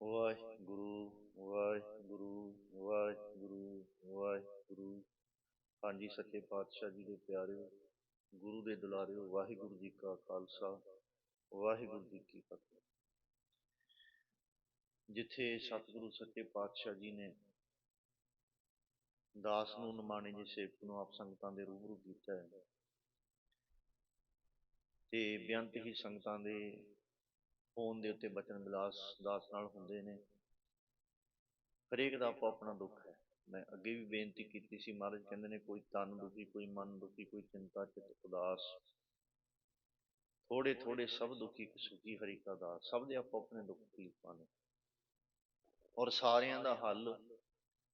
ਵਾਹਿਗੁਰੂ ਵਾਹਿਗੁਰੂ ਵਾਹਿਗੁਰੂ ਵਾਹਿਗੁਰੂ। ਹਾਂਜੀ ਸੱਚੇ ਪਾਤਸ਼ਾਹ ਜੀ ਦੇ ਪਿਆਰਿਓ, ਗੁਰੂ ਦੇ ਦੁਲਾਰਿਓ, ਵਾਹਿਗੁਰੂ ਜੀ ਕਾ ਖਾਲਸਾ, ਵਾਹਿਗੁਰੂ ਜੀ ਕੀ ਫਤਿਹ। ਜਿੱਥੇ ਸਤਿਗੁਰੂ ਸੱਚੇ ਪਾਤਸ਼ਾਹ ਜੀ ਨੇ ਦਾਸ ਨੂੰ ਨਿਮਾਣੇ ਜੇ ਸੇਵਕ ਨੂੰ ਆਪ ਸੰਗਤਾਂ ਦੇ ਰੂਬਰੂ ਕੀਤਾ ਹੈ, ਤੇ ਬੇਅੰਤ ਹੀ ਸੰਗਤਾਂ ਦੇ ਫੋਨ ਦੇ ਉੱਤੇ ਬਚਨ ਵਿਲਾਸ ਦਾਸ ਨਾਲ ਹੁੰਦੇ ਨੇ। ਹਰੇਕ ਦਾ ਆਪੋ ਆਪਣਾ ਦੁੱਖ ਹੈ। ਮੈਂ ਅੱਗੇ ਵੀ ਬੇਨਤੀ ਕੀਤੀ ਸੀ, ਮਹਾਰਾਜ ਕਹਿੰਦੇ ਨੇ, ਕੋਈ ਤਨ ਦੁਖੀ, ਕੋਈ ਮਨ ਦੁਖੀ, ਕੋਈ ਚਿੰਤਾ, ਚਿਤ ਉਦਾਸ। ਥੋੜੇ ਥੋੜੇ ਸਭ ਦੁਖੀ, ਸੁਖੀ ਹਰੀ ਕਾ ਦਾਸ ਸਭ ਦੇ ਆਪੋ ਆਪਣੇ ਦੁੱਖ ਤਕਲੀਫਾਂ ਨੇ। ਔਰ ਸਾਰਿਆਂ ਦਾ ਹੱਲ,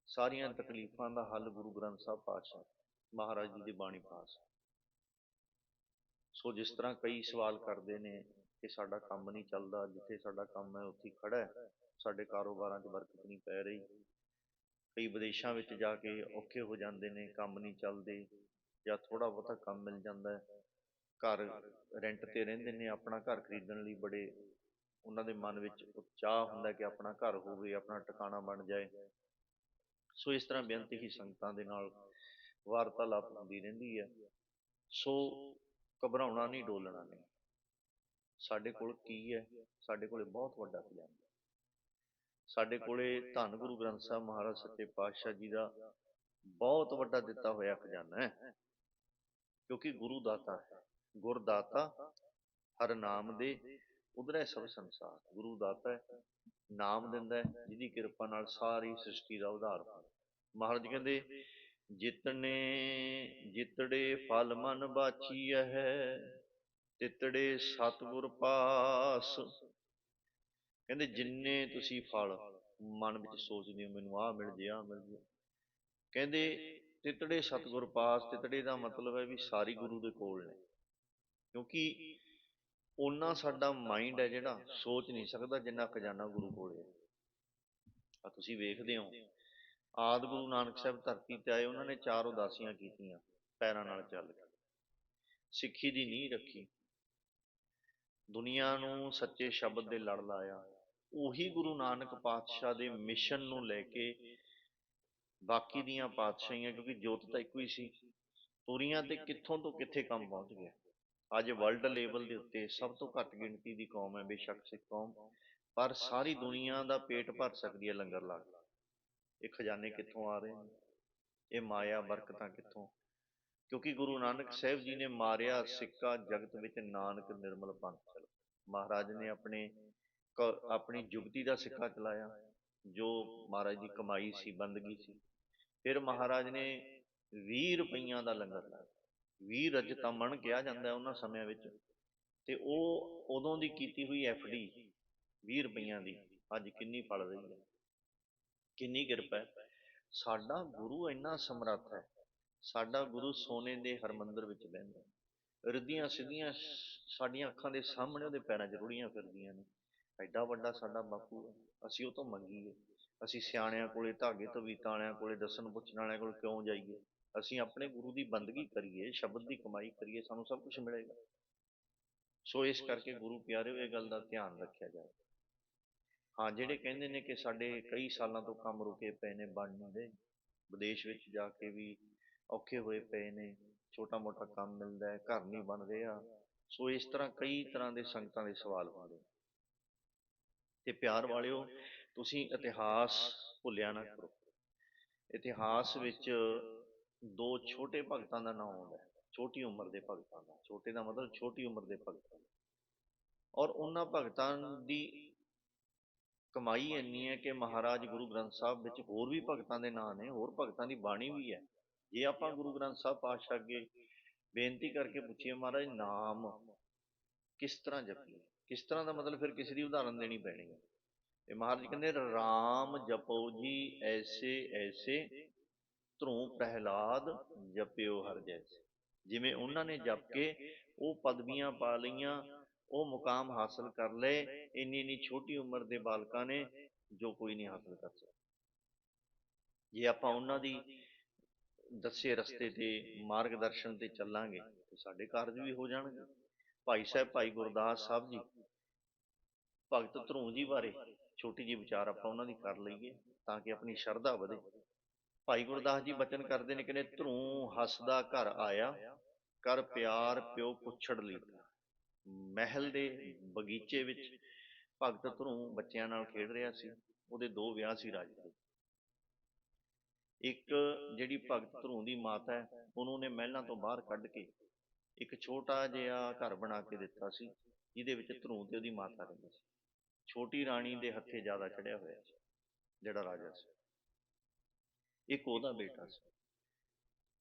ਸਾਰੀਆਂ ਤਕਲੀਫਾਂ ਦਾ ਹੱਲ ਗੁਰੂ ਗ੍ਰੰਥ ਸਾਹਿਬ ਪਾਤਸ਼ਾਹ ਮਹਾਰਾਜ ਜੀ ਦੀ ਬਾਣੀ ਪਾਸ। ਸੋ ਜਿਸ ਤਰ੍ਹਾਂ ਕਈ ਸਵਾਲ ਕਰਦੇ ਨੇ ਕਿ ਸਾਡਾ ਕੰਮ ਨਹੀਂ ਚੱਲਦਾ, ਜਿੱਥੇ ਸਾਡਾ ਕੰਮ ਹੈ, ਉੱਥੇ ਖੜਾ ਹੈ। ਸਾਡੇ ਕਾਰੋਬਾਰਾਂ 'ਚ ਬਰਕਤ ਨਹੀਂ ਪੈ ਰਹੀ। ਕਈ ਵਿਦੇਸ਼ਾਂ ਵਿੱਚ ਜਾ ਕੇ ਔਖੇ ਹੋ ਜਾਂਦੇ ਨੇ, ਕੰਮ ਨਹੀਂ ਚੱਲਦੇ ਜਾਂ ਥੋੜਾ ਬਹੁਤਾ ਕੰਮ ਮਿਲ ਜਾਂਦਾ ਹੈ। ਘਰ ਰੈਂਟ ਤੇ ਰਹਿੰਦੇ ਨੇ, ਆਪਣਾ ਘਰ ਖਰੀਦਣ ਲਈ ਬੜੇ ਉਹਨਾਂ ਦੇ ਮਨ ਵਿੱਚ ਉਤਸ਼ਾਹ ਹੁੰਦਾ ਕਿ ਆਪਣਾ ਘਰ ਹੋਵੇ, ਆਪਣਾ ਟਿਕਾਣਾ ਬਣ ਜਾਏ। ਸੋ ਇਸ ਤਰ੍ਹਾਂ ਬੇਨਤੀ ਹੀ ਸੰਗਤਾਂ ਦੇ ਨਾਲ ਵਾਰਤਾਲਾਪ ਹੁੰਦੀ ਰਹਿੰਦੀ ਹੈ। ਸੋ ਘਬਰਾਉਣਾ ਨਹੀਂ, ਡੋਲਣਾ ਨਹੀਂ। ਸਾਡੇ ਕੋਲ ਕੀ ਹੈ? ਸਾਡੇ ਕੋਲੇ ਬਹੁਤ ਵੱਡਾ ਖਜ਼ਾਨਾ ਸਾਡੇ ਕੋਲੇ ਧੰਨ ਗੁਰੂ ਗ੍ਰੰਥ ਸਾਹਿਬ ਮਹਾਰਾਜ ਸੱਚੇ ਪਾਤਸ਼ਾਹ ਜੀ ਦਾ ਬਹੁਤ ਵੱਡਾ ਦਿੱਤਾ ਹੋਇਆ ਖਜ਼ਾਨਾ ਹੈ। ਕਿਉਂਕਿ ਗੁਰੂ ਦਾਤਾ ਹੈ। ਗੁਰ ਦਾਤਾ ਹਰ ਨਾਮ ਦੇ ਉਧਰੇ ਸਭ ਸੰਸਾਰ। ਗੁਰੂ ਦਾਤਾ ਹੈ, ਨਾਮ ਦਿੰਦਾ ਹੈ, ਜਿਹਦੀ ਕਿਰਪਾ ਨਾਲ ਸਾਰੀ ਸ੍ਰਿਸ਼ਟੀ ਦਾ ਉਧਾਰ ਹੁੰਦਾ ਮਹਾਰਾਜ ਕਹਿੰਦੇ, ਜਿਤਨੇ ਜਿਤੜੇ ਫਲ ਮਨ ਬਾਚੀ ਹੈ ਤਿਤੜੇ ਸਤਿਗੁਰ ਪਾਸ। ਕਹਿੰਦੇ, ਜਿੰਨੇ ਤੁਸੀਂ ਫਲ ਮਨ ਵਿੱਚ ਸੋਚਦੇ ਹੋ, ਮੈਨੂੰ ਆਹ ਮਿਲ ਜੇ, ਆਹ ਮਿਲ ਜੇ। ਕਹਿੰਦੇ, ਤਿਤੜੇ ਸਤਿਗੁਰ ਪਾਸ, ਤਿਤੜੇ ਦਾ ਮਤਲਬ ਹੈ ਵੀ ਸਾਰੀ ਗੁਰੂ ਦੇ ਕੋਲ ਨੇ। ਕਿਉਂਕਿ ਉਹਨਾਂ ਸਾਡਾ ਮਾਈਂਡ ਹੈ ਜਿਹੜਾ ਸੋਚ ਨਹੀਂ ਸਕਦਾ ਜਿੰਨਾ ਖਜ਼ਾਨਾ ਗੁਰੂ ਕੋਲ ਹੈ। ਆ ਤੁਸੀਂ ਵੇਖਦੇ ਹੋ, ਆਦ ਗੁਰੂ ਨਾਨਕ ਸਾਹਿਬ ਧਰਤੀ ਤੇ ਆਏ, ਉਹਨਾਂ ਨੇ ਚਾਰ ਉਦਾਸੀਆਂ ਕੀਤੀਆਂ ਪੈਰਾਂ ਨਾਲ ਚੱਲ ਕੇ। ਸਿੱਖੀ ਦੀ ਨੀਂਹ ਰੱਖੀ। ਦੁਨੀਆ ਨੂੰ ਸੱਚੇ ਸ਼ਬਦ ਦੇ ਲੜ ਲਾਇਆ। ਉਹੀ ਗੁਰੂ ਨਾਨਕ ਪਾਤਸ਼ਾਹ ਦੇ ਮਿਸ਼ਨ ਨੂੰ ਲੈ ਕੇ ਬਾਕੀ ਦੀਆਂ ਪਾਤਸ਼ਾਹੀਆਂ, ਕਿਉਂਕਿ ਜੋਤ ਤਾਂ ਇੱਕੋ ਹੀ ਸੀ, ਤੁਰੀਆਂ ਤੇ ਕਿੱਥੋਂ ਤੋਂ ਕਿੱਥੇ ਕੰਮ ਪਹੁੰਚ ਗਿਆ? ਅੱਜ ਵਰਲਡ ਲੈਵਲ ਦੇ ਉੱਤੇ ਸਭ ਤੋਂ ਘੱਟ ਗਿਣਤੀ ਦੀ ਕੌਮ ਹੈ, ਬੇਸ਼ੱਕ ਸਿੱਖ ਕੌਮ, ਪਰ ਸਾਰੀ ਦੁਨੀਆ ਦਾ ਪੇਟ ਭਰ ਸਕਦੀ ਹੈ ਲੰਗਰ ਲਾ ਕੇ। ਇਹ ਖਜ਼ਾਨੇ ਕਿੱਥੋਂ ਆ ਰਹੇ ਨੇ? ਇਹ ਮਾਇਆ ਬਰਕਤਾਂ ਕਿੱਥੋਂ ਕਿਉਂਕਿ ਗੁਰੂ ਨਾਨਕ ਸਾਹਿਬ ਜੀ ਨੇ ਮਾਰਿਆ ਸਿੱਕਾ ਜਗਤ ਵਿੱਚ ਨਾਨਕ ਨਿਰਮਲ ਪੰਥ ਚਲ ਮਹਾਰਾਜ ਨੇ ਆਪਣੇ ਆਪਣੀ ਜੁਗਤੀ ਦਾ ਸਿੱਕਾ ਚਲਾਇਆ, ਜੋ ਮਹਾਰਾਜ ਦੀ ਕਮਾਈ ਸੀ, ਬੰਦਗੀ ਸੀ। ਫਿਰ ਮਹਾਰਾਜ ਨੇ 20 ਰੁਪਈਆਂ ਦਾ ਲੰਗਰ ਲਾਇਆ। 20 ਰਜਤਮਣ ਕਿਹਾ ਜਾਂਦਾ ਉਹਨਾਂ ਸਮਿਆਂ ਵਿੱਚ। ਤੇ ਉਹ ਉਦੋਂ ਦੀ ਕੀਤੀ ਹੋਈ ਡੀ 20 ਰੁਪਈਆਂ ਦੀ, ਅੱਜ ਕਿੰਨੀ ਫਲ ਰਹੀ ਹੈ। ਕਿੰਨੀ ਕਿਰਪਾ ਹੈ। ਸਾਡਾ ਗੁਰੂ ਇੰਨਾ ਸਮਰੱਥ ਹੈ। ਸਾਡਾ ਗੁਰੂ ਸੋਨੇ ਦੇ ਹਰਮੰਦਰ ਵਿੱਚ ਬਹਿੰਦਾ ਰਿੱਧੀਆਂ ਸਿੱਧੀਆਂ ਸਾਡੀਆਂ ਅੱਖਾਂ ਦੇ ਸਾਹਮਣੇ ਉਹਦੇ ਪੈਰਾਂ 'ਚ ਰੁੜੀਆਂ ਫਿਰਦੀਆਂ ਨੇ। ਐਡਾ ਵੱਡਾ ਸਾਡਾ ਬਾਪੂ ਹੈ। ਅਸੀਂ ਉਹ ਤੋਂ ਮੰਗੀਏ ਅਸੀਂ ਸਿਆਣਿਆਂ ਕੋਲੇ, ਧਾਗੇ ਤਵੀਤਾਂ ਵਾਲਿਆਂ ਕੋਲੇ, ਦੱਸਣ ਪੁੱਛਣ ਵਾਲਿਆਂ ਕੋਲ ਕਿਉਂ ਜਾਈਏ? ਅਸੀਂ ਆਪਣੇ ਗੁਰੂ ਦੀ ਬੰਦਗੀ ਕਰੀਏ, ਸ਼ਬਦ ਦੀ ਕਮਾਈ ਕਰੀਏ, ਸਾਨੂੰ ਸਭ ਕੁਝ ਮਿਲੇਗਾ। ਸੋ ਇਸ ਕਰਕੇ ਗੁਰੂ ਪਿਆਰਿਓ, ਇਹ ਗੱਲ ਦਾ ਧਿਆਨ ਰੱਖਿਆ ਜਾਵੇ ਹਾਂ, ਜਿਹੜੇ ਕਹਿੰਦੇ ਨੇ ਕਿ ਸਾਡੇ ਕਈ ਸਾਲਾਂ ਤੋਂ ਕੰਮ ਰੁਕੇ ਪਏ ਨੇ ਬਣ ਦੇ ਵਿਦੇਸ਼ ਵਿੱਚ ਜਾ ਕੇ ਵੀ ਔਖੇ ਹੋਏ ਪਏ ਨੇ ਛੋਟਾ ਮੋਟਾ ਕੰਮ ਮਿਲਦਾ ਹੈ, ਘਰ ਨਹੀਂ ਬਣ ਰਿਹਾ। ਸੋ ਇਸ ਤਰ੍ਹਾਂ ਕਈ ਤਰ੍ਹਾਂ ਦੇ ਸੰਗਤਾਂ ਦੇ ਸਵਾਲ ਹੁੰਦੇ ਤੇ ਪਿਆਰ ਵਾਲਿਓ, ਤੁਸੀਂ ਇਤਿਹਾਸ ਭੁੱਲਿਆ ਨਾ ਕਰੋ। ਇਤਿਹਾਸ ਵਿੱਚ ਦੋ ਛੋਟੇ ਭਗਤਾਂ ਦਾ ਨਾਮ ਆਉਂਦਾ ਹੈ, ਛੋਟੀ ਉਮਰ ਦੇ ਭਗਤਾਂ ਦਾ। ਛੋਟੇ ਦਾ ਮਤਲਬ ਛੋਟੀ ਉਮਰ ਦੇ ਭਗਤਾਂ ਔਰ ਉਹਨਾਂ ਭਗਤਾਂ ਦੀ ਕਮਾਈ ਇੰਨੀ ਹੈ ਕਿ ਮਹਾਰਾਜ ਗੁਰੂ ਗ੍ਰੰਥ ਸਾਹਿਬ ਵਿੱਚ ਹੋਰ ਵੀ ਭਗਤਾਂ ਦੇ ਨਾਂ ਨੇ, ਹੋਰ ਭਗਤਾਂ ਦੀ ਬਾਣੀ ਵੀ ਹੈ। ਜੇ ਆਪਾਂ ਗੁਰੂ ਗ੍ਰੰਥ ਸਾਹਿਬ ਪਾਤਸ਼ਾਹ ਅੱਗੇ ਬੇਨਤੀ ਕਰਕੇ ਪੁੱਛੀਏ ਮਹਾਰਾਜ, ਨਾਮ ਕਿਸ ਤਰ੍ਹਾਂ ਜਪੀਏ? ਕਿਸ ਤਰ੍ਹਾਂ ਦਾ ਮਤਲਬ ਫਿਰ ਕਿਸੇ ਦੀ ਉਦਾਹਰਨ ਦੇਣੀ ਪੈਣੀ ਹੈ? ਤੇ ਮਹਾਰਾਜ ਕਹਿੰਦੇ, ਰਾਮ ਜਪੋ ਜੀ, ਐਸੇ ਐਸੇ ਧਰੂ ਪ੍ਰਹਿਲਾਦ ਜਪਿਓ ਹਰ ਜੈਸੇ। ਜਿਵੇਂ ਉਹਨਾਂ ਨੇ ਜਪ ਕੇ ਉਹ ਪਦਵੀਆਂ ਪਾ ਲਈਆਂ, ਉਹ ਮੁਕਾਮ ਹਾਸਲ ਕਰ ਲਏ, ਇੰਨੀ ਇੰਨੀ ਛੋਟੀ ਉਮਰ ਦੇ ਬਾਲਕਾਂ ਨੇ ਜੋ ਕੋਈ ਨਹੀਂ ਹਾਸਲ ਕਰ ਸਕਦਾ। ਜੇ ਆਪਾਂ ਉਹਨਾਂ ਦੀ ਦੱਸੇ ਰਸਤੇ ਤੇ ਮਾਰਗਦਰਸ਼ਨ ਤੇ ਚੱਲਾਂਗੇ ਤੇ ਸਾਡੇ ਕਾਰਜ ਵੀ ਹੋ ਜਾਣਗੇ। ਭਾਈ ਸਾਹਿਬ, ਭਾਈ ਗੁਰਦਾਸ ਸਾਹਿਬ ਜੀ, ਭਗਤ ਧਰੂ ਜੀ ਬਾਰੇ ਛੋਟੀ ਜਿਹੀ ਵਿਚਾਰ ਆਪਾਂ ਉਹਨਾਂ ਦੀ ਕਰ ਲਈਏ ਤਾਂ ਕਿ ਆਪਣੀ ਸ਼ਰਧਾ ਵਧੇ। ਭਾਈ ਗੁਰਦਾਸ ਜੀ ਬਚਨ ਕਰਦੇ ਨੇ, ਕਹਿੰਦੇ ਧਰੂ ਹੱਸਦਾ ਘਰ ਆਇਆ, ਕਰ ਪਿਆਰ ਪਿਓ ਪੁੱਛੜ ਲੀਤਾ ਮਹਿਲ ਦੇ ਬਗੀਚੇ ਵਿੱਚ ਭਗਤ ਧਰੂ ਬੱਚਿਆਂ ਨਾਲ ਖੇਡ ਰਿਹਾ ਸੀ, ਉਹਦੇ ਦੋ ਵਿਆਹ ਸੀ ਰਾਜ ਦੇ। ਇੱਕ ਜਿਹੜੀ ਭਗਤ ਧਰੂ ਦੀ ਮਾਤਾ ਹੈ, ਉਹਨੂੰ ਨੇ ਮਹਿਲਾਂ ਤੋਂ ਬਾਹਰ ਕੱਢ ਕੇ ਇੱਕ ਛੋਟਾ ਜਿਹਾ ਘਰ ਬਣਾ ਕੇ ਦਿੱਤਾ ਸੀ, ਜਿਹਦੇ ਵਿੱਚ ਧਰੂ ਤੇ ਉਹਦੀ ਮਾਤਾ ਰਹਿੰਦੀ ਸੀ। ਛੋਟੀ ਰਾਣੀ ਦੇ ਹੱਥੇ ਜ਼ਿਆਦਾ ਚੜਿਆ ਹੋਇਆ ਸੀ, ਜਿਹੜਾ ਰਾਜਾ ਸੀ। ਇੱਕ ਉਹਦਾ ਬੇਟਾ ਸੀ।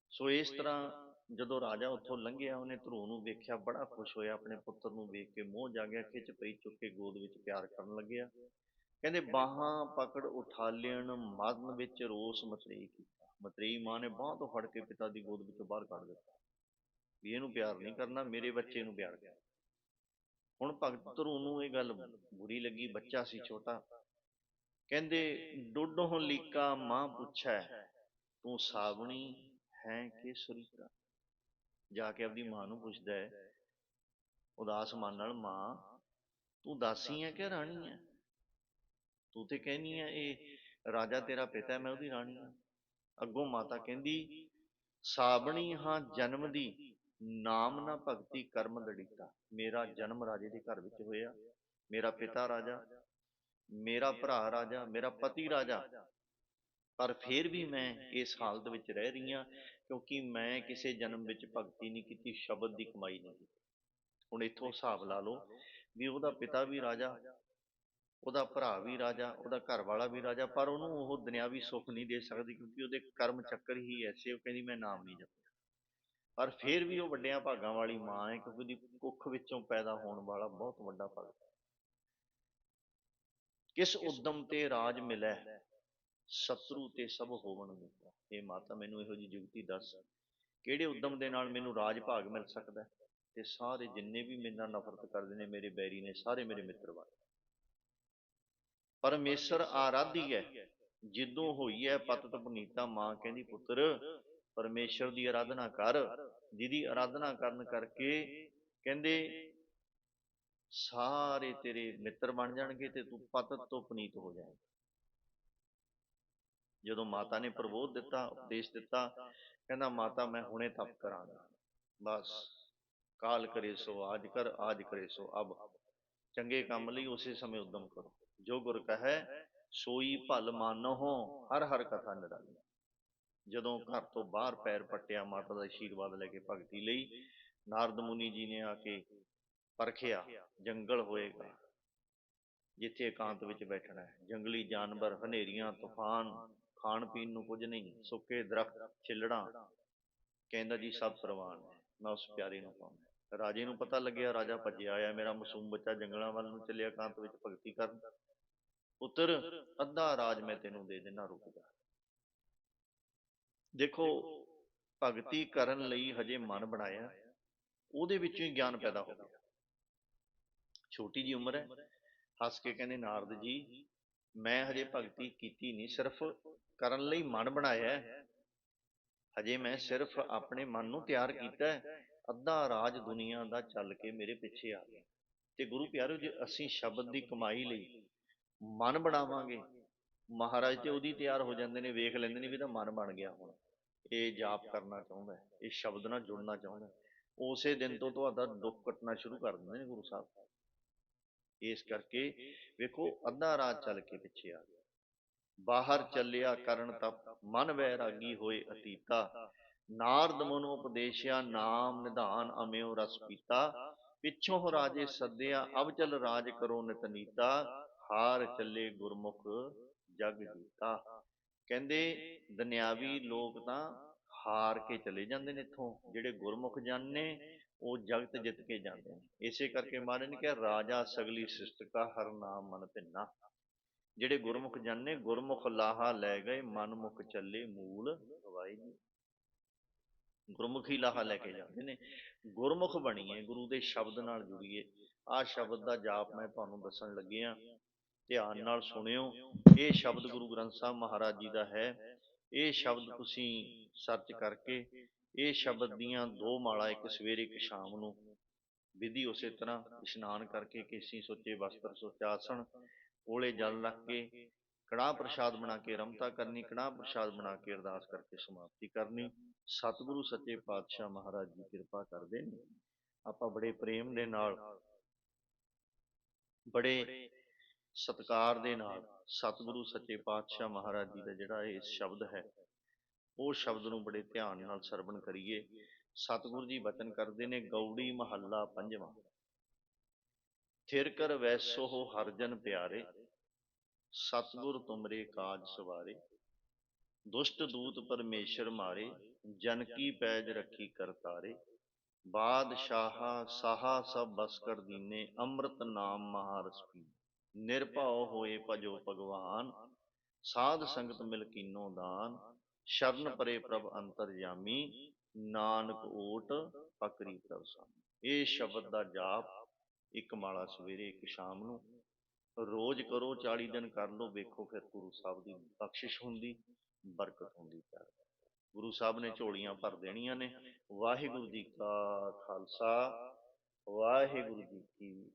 ਸੋ ਇਸ ਤਰ੍ਹਾਂ ਜਦੋਂ ਰਾਜਾ ਉੱਥੋਂ ਲੰਘਿਆ, ਉਹਨੇ ਧਰੂ ਨੂੰ ਵੇਖਿਆ, ਬੜਾ ਖੁਸ਼ ਹੋਇਆ। ਆਪਣੇ ਪੁੱਤਰ ਨੂੰ ਵੇਖ ਕੇ ਮੋਹ ਜਾਗਿਆ, ਖਿੱਚ ਪਈ, ਚੁੱਕ ਕੇ ਗੋਦ ਵਿੱਚ ਪਿਆਰ ਕਰਨ ਲੱਗਿਆ। ਕਹਿੰਦੇ ਬਾਹਾਂ ਪਕੜ ਉਠਾਲਿਆਣ ਮਰਨ ਵਿੱਚ ਰੋਸ ਮਤਰੇਈ ਕੀਤਾ। ਮਤਰੇਈ ਮਾਂ ਨੇ ਬਾਹ ਤੋਂ ਫੜ ਕੇ ਪਿਤਾ ਦੀ ਗੋਦ ਵਿੱਚੋਂ ਬਾਹਰ ਕੱਢ ਦਿੱਤਾ। ਵੀ ਇਹਨੂੰ ਪਿਆਰ ਨਹੀਂ ਕਰਨਾ, ਮੇਰੇ ਬੱਚੇ ਨੂੰ ਪਿਆਰ ਕਰ ਹੁਣ ਭਗਤ ਧਰੂ ਨੂੰ ਇਹ ਗੱਲ ਬੁਰੀ ਲੱਗੀ, ਬੱਚਾ ਸੀ ਛੋਟਾ। ਕਹਿੰਦੇ, ਡੁੱਡੋਂ ਲੀਕਾ ਮਾਂ ਪੁੱਛੈ, ਤੂੰ ਸਾਵਣੀ ਹੈ ਕਿ ਸੁਰੀਕਾ? ਜਾ ਕੇ ਆਪਦੀ ਮਾਂ ਨੂੰ ਪੁੱਛਦਾ ਹੈ, ਉਦਾਸ ਮਨ ਨਾਲ, ਮਾਂ, ਤੂੰ ਦਾਸੀ ਹੈ ਕਿ ਰਾਣੀ ਹੈ? ਤੂੰ ਤੇ ਕਹਿਨੀ ਆ, ਇਹ ਰਾਜਾ ਤੇਰਾ ਪਿਤਾ ਮੈਂ ਉਹਦੀ ਰਾਣੀ ਹਾਂ। ਅੱਗੋਂ ਮਾਤਾ ਕਹਿੰਦੀ, ਸਾਬਣੀ ਹਾਂ ਜਨਮ ਦੀ, ਨਾਮ ਨਾ ਭਗਤੀ ਕਰਮ ਲੜੀਤਾ ਮੇਰਾ ਜਨਮ ਰਾਜੇ ਦੇ ਘਰ ਵਿੱਚ ਹੋਇਆ। ਮੇਰਾ ਪਿਤਾ ਰਾਜਾ, ਮੇਰਾ ਭਰਾ ਰਾਜਾ, ਮੇਰਾ ਪਤੀ ਰਾਜਾ। ਪਰ ਫਿਰ ਵੀ ਮੈਂ ਇਸ ਹਾਲਤ ਵਿੱਚ ਰਹਿ ਰਹੀ ਹਾਂ, ਕਿਉਂਕਿ ਮੈਂ ਕਿਸੇ ਜਨਮ ਵਿੱਚ ਭਗਤੀ ਨਹੀਂ ਕੀਤੀ, ਸ਼ਬਦ ਦੀ ਕਮਾਈ ਨਹੀਂ ਕੀਤੀ। ਹੁਣ ਇੱਥੋਂ ਹਿਸਾਬ ਲਾ ਲਓ ਵੀ ਉਹਦਾ ਪਿਤਾ ਵੀ ਰਾਜਾ ਉਹਦਾ ਭਰਾ ਵੀ ਰਾਜਾ ਉਹਦਾ ਘਰ ਵਾਲਾ ਵੀ ਰਾਜਾ ਪਰ ਉਹਨੂੰ ਉਹ ਦੁਨਿਆਵੀ ਸੁੱਖ ਨਹੀਂ ਦੇ ਸਕਦੀ ਕਿਉਂਕਿ ਉਹਦੇ ਕਰਮ ਚੱਕਰ ਹੀ ਐਸੇ ਉਹ ਕਹਿੰਦੀ ਮੈਂ ਨਾਮ ਨਹੀਂ ਜਪਿਆ। ਪਰ ਫਿਰ ਵੀ ਉਹ ਵੱਡਿਆਂ ਭਾਗਾਂ ਵਾਲੀ ਮਾਂ ਹੈ ਕਿਉਂਕਿ ਉਹਦੀ ਕੁੱਖ ਵਿੱਚੋਂ ਪੈਦਾ ਹੋਣ ਵਾਲਾ ਬਹੁਤ ਵੱਡਾ ਭਗਤ ਹੈ। ਕਿਸ ਉਦਮ ਤੇ ਰਾਜ ਮਿਲੈ ਸ਼ਤਰੂ ਤੇ ਸਭ ਹੋਵਣ ਮਿੱਤਰ ਇਹ ਮਾਤਾ ਮੈਨੂੰ ਇਹੋ ਜੀ ਜੁਗਤੀ ਦੱਸ ਕਿਹੜੇ ਉਦਮ ਦੇ ਨਾਲ ਮੈਨੂੰ ਰਾਜ ਭਾਗ ਮਿਲ ਸਕਦਾ? ਤੇ ਸਾਰੇ ਜਿੰਨੇ ਵੀ ਮੇਰੇ ਨਾਲ ਨਫ਼ਰਤ ਕਰਦੇ ਨੇ ਮੇਰੇ ਬੈਰੀ ਨੇ ਸਾਰੇ ਮੇਰੇ ਮਿੱਤਰ ਬਣ ਪਰਮੇਸ਼ਰ ਆਰਾਧੀ ਹੈ। ਜਿੱਦੋਂ ਹੋਈ ਹੈ, ਪਤਤ ਪੁਨੀਤਾ ਮਾਂ ਕਹਿੰਦੀ, ਪੁੱਤਰ, ਪਰਮੇਸ਼ਰ ਦੀ ਆਰਾਧਨਾ ਕਰ। ਜਿਹਦੀ ਆਰਾਧਨਾ ਕਰਨ ਕਰਕੇ ਕਹਿੰਦੇ, ਸਾਰੇ ਤੇਰੇ ਮਿੱਤਰ ਬਣ ਜਾਣਗੇ ਤੇ ਤੂੰ ਪਤਤ ਤੋਂ ਪੁਨੀਤ ਹੋ ਜਾਏਂਗਾ ਜਦੋਂ ਮਾਤਾ ਨੇ ਪ੍ਰਬੋਧ ਦਿੱਤਾ, ਉਪਦੇਸ਼ ਦਿੱਤਾ, ਕਹਿੰਦਾ, ਮਾਤਾ, ਮੈਂ ਹੁਣੇ ਤਪ ਕਰਾਂਗਾ। ਬਸ, ਕਾਲ ਕਰੇ ਸੋ, ਆਜ ਕਰ, ਆਜ ਕਰੇ ਸੋ, ਅਬ। ਚੰਗੇ ਕੰਮ ਲਈ ਉਸੇ ਸਮੇਂ ਉਦਮ ਕਰੋ। ਜੋ ਗੁਰ ਕਹੈ, ਸੋਈ ਭਲ ਮਾਨੋ ਹਰ ਹਰ ਕਥਾ ਨਿਰਾਲੀ। ਜਦੋਂ ਘਰ ਤੋਂ ਬਾਹਰ ਪੈਰ ਪੱਟਿਆ, ਮਾਤਾ ਦਾ ਆਸ਼ੀਰਵਾਦ ਲੈ ਕੇ ਭਗਤੀ ਲਈ, ਨਾਰਦ ਮੁਨੀ ਜੀ ਨੇ ਆ ਕੇ ਪਰਖਿਆ, ਜੰਗਲ ਹੋਏਗਾ, ਜਿੱਥੇ ਇਕਾਂਤ ਵਿੱਚ ਬੈਠਣਾ ਹੈ। ਜੰਗਲੀ ਜਾਨਵਰ, ਹਨੇਰੀਆਂ, ਤੂਫਾਨ, ਖਾਣ ਪੀਣ ਨੂੰ ਕੁਝ ਨਹੀਂ, ਸੁੱਕੇ ਦਰਖਤ, ਛਿੱਲੜਾਂ। ਕਹਿੰਦਾ ਜੀ, ਸਭ ਪ੍ਰਵਾਨ ਹੈ, ਮੈਂ ਉਸ ਪਿਆਰੇ ਨੂੰ ਪਾਉਣਾ ਰਾਜੇ ਨੂੰ ਪਤਾ ਲੱਗਿਆ, ਰਾਜਾ ਭੱਜਿਆ ਆਇਆ, ਮੇਰਾ ਮਾਸੂਮ ਬੱਚਾ ਜੰਗਲਾਂ ਵੱਲ ਨੂੰ ਚੱਲਿਆ, ਇਕਾਂਤ ਵਿੱਚ ਭਗਤੀ ਕਰਨ। ਪੁੱਤਰ, ਅੱਧਾ ਰਾਜ ਮੈਂ ਤੈਨੂੰ ਦੇ ਦੇਣਾ ਰੁਕ ਜਾ। ਦੇਖੋ, ਭਗਤੀ ਕਰਨ ਲਈ ਹਜੇ ਮਨ ਬਣਾਇਆ, ਉਹਦੇ ਵਿੱਚੋਂ ਹੀ ਗਿਆਨ ਪੈਦਾ ਹੋ ਗਿਆ। ਛੋਟੀ ਜੀ ਉਮਰ ਹੈ, ਹੱਸ ਕੇ ਕਹਿੰਦੇ, ਨਾਰਦ ਜੀ, ਮੈਂ ਹਜੇ ਭਗਤੀ ਕੀਤੀ ਨਹੀਂ, ਸਿਰਫ ਕਰਨ ਲਈ ਮਨ ਬਣਾਇਆ ਹਜੇ ਮੈਂ ਸਿਰਫ ਆਪਣੇ ਮਨ ਨੂੰ ਤਿਆਰ ਕੀਤਾ ਹੈ, ਅੱਧਾ ਰਾਜ ਦੁਨੀਆ ਦਾ ਚੱਲ ਕੇ ਮੇਰੇ ਪਿੱਛੇ ਆ ਗਿਆ। ਤੇ ਗੁਰੂ ਪਿਆਰੋ ਜੇ, ਅਸੀਂ ਸ਼ਬਦ ਦੀ ਕਮਾਈ ਲਈ ਮਨ ਬਣਾਵਾਂਗੇ। ਮਹਾਰਾਜ ਤੇ ਉਹਦੀ ਤਿਆਰ ਹੋ ਜਾਂਦੇ ਨੇ, ਵੇਖ ਲੈਂਦੇ ਨੇ ਵੀ ਤਾਂ ਮਨ ਬਣ ਗਿਆ ਹੁਣ। ਇਹ ਜਾਪ ਕਰਨਾ ਚਾਹੁੰਦਾ ਹੈ ਇਹ ਸ਼ਬਦ ਨਾਲ ਜੁੜਨਾ ਚਾਹੁੰਦਾ। ਉਸੇ ਦਿਨ ਤੋਂ ਤੁਹਾਡਾ ਦੁੱਖ ਕੱਟਣਾ ਸ਼ੁਰੂ ਕਰ ਦਿੰਦੇ ਨੇ ਗੁਰੂ ਸਾਹਿਬ। ਇਸ ਕਰਕੇ ਵੇਖੋ, ਅੱਧਾ ਰਾਤ ਚੱਲ ਕੇ ਪਿੱਛੇ ਆ ਗਿਆ। ਬਾਹਰ ਚੱਲਿਆ ਕਰਨ ਤਪ, ਮਨ ਵੈਰਾਗੀ ਹੋਏ ਅਤੀਤਾ। ਨਾਰਦ ਮਨੁ ਉਪਦੇਸ਼ਿਆ, ਨਾਮ ਨਿਧਾਨ ਅਮਿਓ ਰਸ ਪੀਤਾ। ਪਿੱਛੋਂ ਰਾਜੇ ਸੱਦਿਆ ਅਬ ਚਲ ਰਾਜ ਕਰੋ ਨਿਤਨੀਤਾ। ਹਾਰ ਚੱਲੇ ਗੁਰਮੁਖ ਜਗ ਜੀਤਾ। ਕਹਿੰਦੇ ਦੁਨਿਆਵੀ ਲੋਕ ਤਾਂ ਹਾਰ ਕੇ ਚਲੇ ਜਾਂਦੇ ਨੇ ਇੱਥੋਂ। ਜਿਹੜੇ ਗੁਰਮੁਖ ਜਨ ਨੇ ਉਹ ਜਗਤ ਜਿੱਤ ਕੇ ਜਾਂਦੇ ਨੇ। ਇਸੇ ਕਰਕੇ ਮਹਾਰਾਜ ਨੇ ਕਿਹਾ, ਰਾਜਾ ਸਗਲੀ ਸ੍ਰਿਸ਼ਟ ਕਾ ਹਰ ਨਾਮ ਮਨ ਭਿੰਨਾ ਜਿਹੜੇ ਗੁਰਮੁਖ ਜਨ ਨੇ ਗੁਰਮੁਖ ਲਾਹਾ ਲੈ ਗਏ, ਮਨਮੁਖ ਚੱਲੇ ਮੂਲ ਗਵਾਈ ਜੀ। ਗੁਰਮੁਖੀ ਲਾਹਾ ਲੈ ਕੇ ਜਾਂਦੇ ਨੇ। ਗੁਰਮੁਖ ਬਣੀਏ, ਗੁਰੂ ਦੇ ਸ਼ਬਦ ਨਾਲ ਜੁੜੀਏ। ਆਹ ਸ਼ਬਦ ਦਾ ਜਾਪ ਮੈਂ ਤੁਹਾਨੂੰ ਦੱਸਣ ਲੱਗਿਆ ਧਿਆਨ ਨਾਲ ਸੁਣਿਓ ਇਹ ਸ਼ਬਦ ਗੁਰੂ ਗ੍ਰੰਥ ਸਾਹਿਬ ਮਹਾਰਾਜ ਜੀ ਦਾ ਹੈ। ਇਹ ਸ਼ਬਦ ਤੁਸੀਂ ਸਰਚ ਕਰਕੇ ਇਹ ਸ਼ਬਦ ਦੀਆਂ ਦੋ ਮਾਲਾ ਇੱਕ ਸਵੇਰੇ ਇੱਕ ਸ਼ਾਮ ਨੂੰ ਵਿਧੀ ਉਸੇ ਤਰ੍ਹਾਂ ਇਸ਼ਨਾਨ ਕਰਕੇ ਕੇਸੀ ਸੋਚੇ ਵਸਤਰ ਸੋਚਾਸਣ ਓਲੇ ਜਲ ਰੱਖ ਕੇ ਕੜਾਹ ਪ੍ਰਸ਼ਾਦ ਬਣਾ ਕੇ ਰਮਤਾ ਕਰਨੀ ਕੜਾਹ ਪ੍ਰਸ਼ਾਦ ਬਣਾ ਕੇ ਅਰਦਾਸ ਕਰਕੇ ਸਮਾਪਤੀ ਕਰਨੀ। ਸਤਿਗੁਰੂ ਸੱਚੇ ਪਾਤਸ਼ਾਹ ਮਹਾਰਾਜ ਜੀ ਕਿਰਪਾ ਕਰਦੇ ਨੇ। ਆਪਾਂ ਬੜੇ ਪ੍ਰੇਮ ਦੇ ਨਾਲ ਬੜੇ ਸਤਿਕਾਰ ਦੇ ਨਾਲ ਸਤਿਗੁਰੂ ਸੱਚੇ ਪਾਤਸ਼ਾਹ ਮਹਾਰਾਜ ਜੀ ਦਾ ਜਿਹੜਾ ਇਹ ਸ਼ਬਦ ਹੈ, ਉਹ ਸ਼ਬਦ ਨੂੰ ਬੜੇ ਧਿਆਨ ਨਾਲ ਸਰਵਣ ਕਰੀਏ। ਸਤਿਗੁਰੂ ਜੀ ਬਚਨ ਕਰਦੇ ਨੇ, ਗੌੜੀ ਮਹੱਲਾ ਪੰਜਵਾਂ। ਥਿਰ ਕਰ ਵੈਸੋ ਹੋ ਹਰ ਪਿਆਰੇ, ਸਤਿਗੁਰ ਤੁਮਰੇ ਕਾਜ ਸਵਾਰੇ। ਦੁਸ਼ਟ ਦੂਤ ਪਰਮੇਸ਼ਰ ਮਾਰੇ, ਜਨ ਕੀ ਪੈਜ ਰੱਖੀ ਕਰਤਾਰੇ ਬਾਦਸ਼ਾਹਾ ਸਾਹਾ ਸਭ ਬਸ ਕਰ ਦੀਨੇ, ਅੰਮ੍ਰਿਤ ਨਾਮ ਮਹਾਰਸ ਪੀ ਨਿਰਭਉ ਹੋਏ ਭਜੋ ਭਗਵਾਨ, ਸਾਧ ਸੰਗਤ ਮਿਲ ਕੀਨੋ ਦਾਨ, ਸ਼ਰਨ ਪਰੇ ਪ੍ਰਭ ਅੰਤਰਜਾਮੀ ਨਾਨਕ ਓਟ ਪਕਰੀ ਪ੍ਰਭ ਸਾਮੀ। ਇਹ ਸ਼ਬਦ ਦਾ ਜਾਪ ਇੱਕ ਮਾਲਾ ਸਵੇਰੇ ਇੱਕ ਸ਼ਾਮ ਨੂੰ ਰੋਜ਼ ਕਰੋ 40 ਦਿਨ ਕਰ ਲਓ, ਵੇਖੋ ਫਿਰ ਗੁਰੂ ਸਾਹਿਬ ਦੀ ਬਖਸ਼ਿਸ਼ ਹੁੰਦੀ, ਬਰਕਤ ਹੁੰਦੀ ਪਿਆਰ ਗੁਰੂ ਸਾਹਿਬ ਨੇ ਝੋਲੀਆਂ ਭਰ ਦੇਣੀਆਂ ਨੇ। ਵਾਹਿਗੁਰੂ ਜੀ ਕਾ ਖਾਲਸਾ, ਵਾਹਿਗੁਰੂ ਜੀ ਕੀ